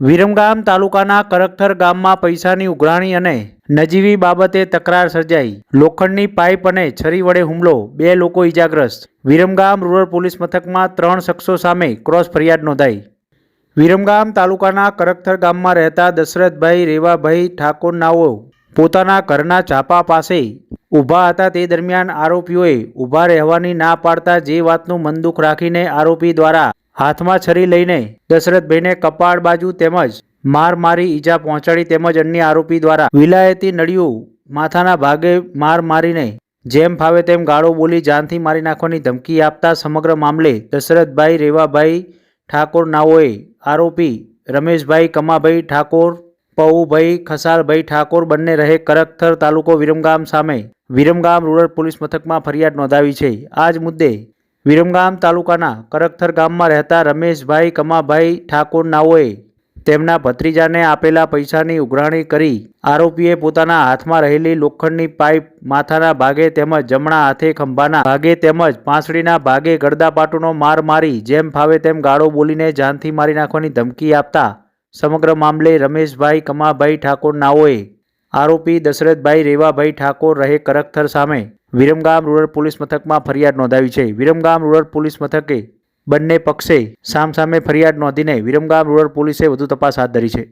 વિરમગામ તાલુકાના કરકથર ગામમાં પૈસાની ઉઘરાણી અને નજીવી બાબતે તકરાર સર્જાઈ. લોખંડની પાઇપ અને છરી વડે હુમલો, બે લોકો ઈજાગ્રસ્ત. વિરમગામ રૂરલ પોલીસ મથકમાં ત્રણ શખ્સો સામે ક્રોસ ફરિયાદ નોંધાઈ. વિરમગામ તાલુકાના કરકથર ગામમાં રહેતા દશરથભાઈ રેવાભાઈ ઠાકોર નાઓ પોતાના ઘરના ચાપા પાસે ઊભા હતા. તે દરમિયાન આરોપીઓએ ઊભા રહેવાની ના પાડતા જે વાતનું મનદુખ રાખીને આરોપી દ્વારા હાથમાં છરી લઈને દશરથભાઈને કપાળ બાજુ તેમજ માર મારી ઈજા પહોંચાડી તેમજ અન્ય આરોપી દ્વારા વિલાયતી નડિયું માથાના ભાગે માર મારીને જેમ ફાવે તેમ ગાળો બોલી જાનથી મારી નાખવાની ધમકી આપતા સમગ્ર મામલે દશરથભાઈ રેવાભાઈ ઠાકોર નાઓએ આરોપી રમેશભાઈ કમાભાઈ ઠાકોર પૌભાઈ ખસાલભાઈ ઠાકોર બંને રહે કરકથર તાલુકો વિરમગામ સામે. વિરમગામ રૂરલ પોલીસ મથકમાં ફરિયાદ નોંધાવી છે. આ જ મુદ્દે વિરમગામ તાલુકાના કરકથર ગામમાં રહેતા રમેશભાઈ કમાભાઈ ઠાકોર નાઓએ તેમના ભત્રીજાને આપેલા પૈસાની ઉઘરાણી કરી આરોપીએ પોતાના હાથમાં રહેલી લોખંડની પાઇપ માથાના ભાગે તેમજ જમણા હાથે ખંભાના ભાગે તેમજ પાંસળીના ભાગે ગળદાપાટુનો માર મારી જેમ ફાવે તેમ ગાળો બોલીને જાનથી મારી નાખવાની ધમકી આપતા સમગ્ર મામલે રમેશભાઈ કમાભાઈ ઠાકોર નાઓએ આરોપી દશરથભાઈ રેવાભાઈ ઠાકોર રહે કરકથર સામે વિરમગામ રૂરલ પોલીસ મથકમાં ફરિયાદ નોંધાવી છે. વિરમગામ રૂરલ પોલીસ મથકે બંને પક્ષે સામસામે ફરિયાદ નોંધીને વિરમગામ રૂરલ પોલીસે વધુ તપાસ હાથ ધરી છે.